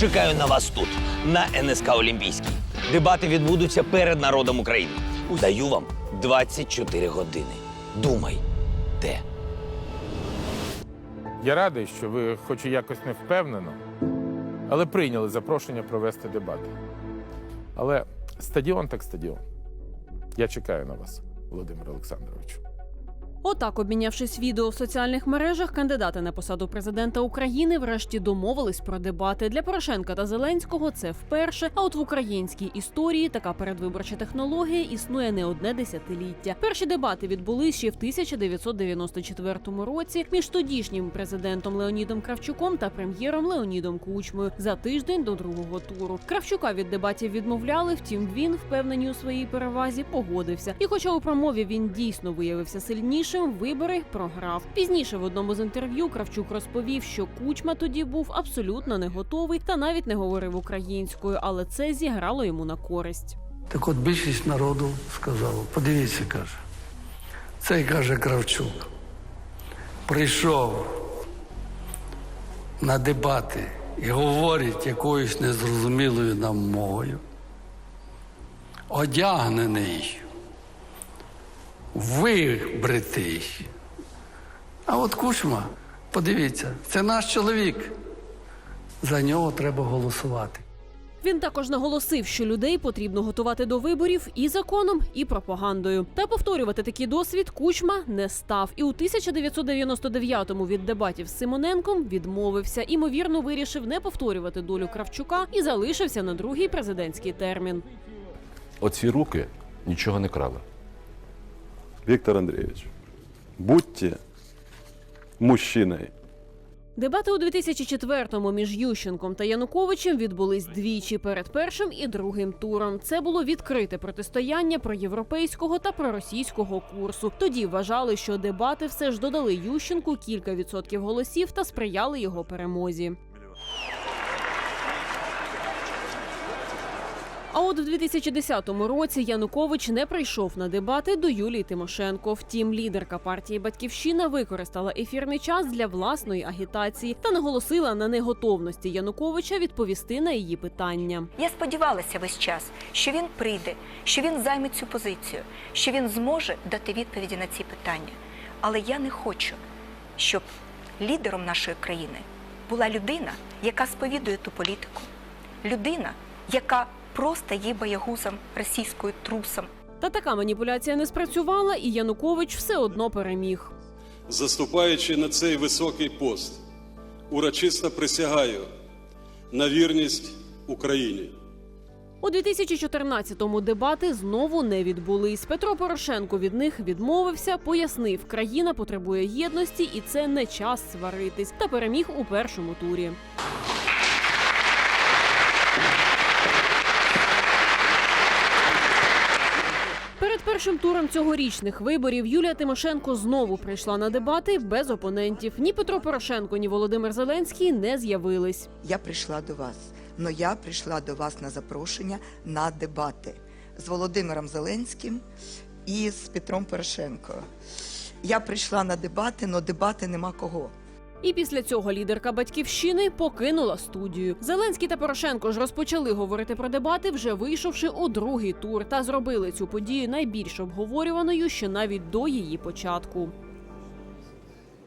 Чекаю на вас тут, на НСК Олімпійській. Дебати відбудуться перед народом України. Даю вам 24 години. Думайте. Я радий, що ви, хоч і якось не впевнено, але прийняли запрошення провести дебати. Але стадіон так стадіон. Я чекаю на вас, Володимир Олександровичу. Отак, обмінявшись відео в соціальних мережах, кандидати на посаду президента України врешті домовились про дебати. Для Порошенка та Зеленського це вперше. А от в українській історії така передвиборча технологія існує не одне десятиліття. Перші дебати відбулись ще в 1994 році між тодішнім президентом Леонідом Кравчуком та прем'єром Леонідом Кучмою за тиждень до другого туру. Кравчука від дебатів відмовляли, втім він, впевнений у своїй перевазі, погодився. І, хоча у промові він дійсно виявився сильнішим, вибори програв. Пізніше в одному з інтерв'ю Кравчук розповів, що Кучма тоді був абсолютно не готовий та навіть не говорив українською, але це зіграло йому на користь. Так от більшість народу сказала, подивіться, каже, цей каже Кравчук, прийшов на дебати і говорить якоюсь незрозумілою нам мовою, одягнений, вибритий. А от Кучма, подивіться, це наш чоловік. За нього треба голосувати. Він також наголосив, що людей потрібно готувати до виборів і законом, і пропагандою. Та повторювати такий досвід Кучма не став. І у 1999-му від дебатів з Симоненком відмовився. Імовірно, вирішив не повторювати долю Кравчука і залишився на другий президентський термін. Оці руки нічого не крали. Виктор Андреевич, будьте мужчиной. Дебати у 2004-му між Ющенком та Януковичем відбулись двічі перед першим і другим туром. Це було відкрите протистояння проєвропейського та проросійського курсу. Тоді вважали, що дебати все ж додали Ющенку кілька відсотків голосів та сприяли його перемозі. А от в 2010 році Янукович не прийшов на дебати до Юлії Тимошенко. Втім, лідерка партії Батьківщина використала ефірний час для власної агітації та наголосила на неготовності Януковича відповісти на її питання. Я сподівалася весь час, що він прийде, що він займе цю позицію, що він зможе дати відповіді на ці питання. Але я не хочу, щоб лідером нашої країни була людина, яка сповідує ту політику, людина, яка просто є боягузом російською трусом. Та така маніпуляція не спрацювала, і Янукович все одно переміг. Заступаючи на цей високий пост, урочисто присягаю на вірність Україні. У 2014-му дебати знову не відбулись. Петро Порошенко від них відмовився, пояснив, країна потребує єдності, і це не час сваритись. Та переміг у першому турі. Перед першим туром цьогорічних виборів Юлія Тимошенко знову прийшла на дебати без опонентів. Ні Петро Порошенко, ні Володимир Зеленський не з'явились. Я прийшла до вас, але я прийшла до вас на запрошення на дебати з Володимиром Зеленським і з Петром Порошенко. Я прийшла на дебати, але дебати нема кого. І після цього лідерка батьківщини покинула студію. Зеленський та Порошенко ж розпочали говорити про дебати, вже вийшовши у другий тур, та зробили цю подію найбільш обговорюваною ще навіть до її початку.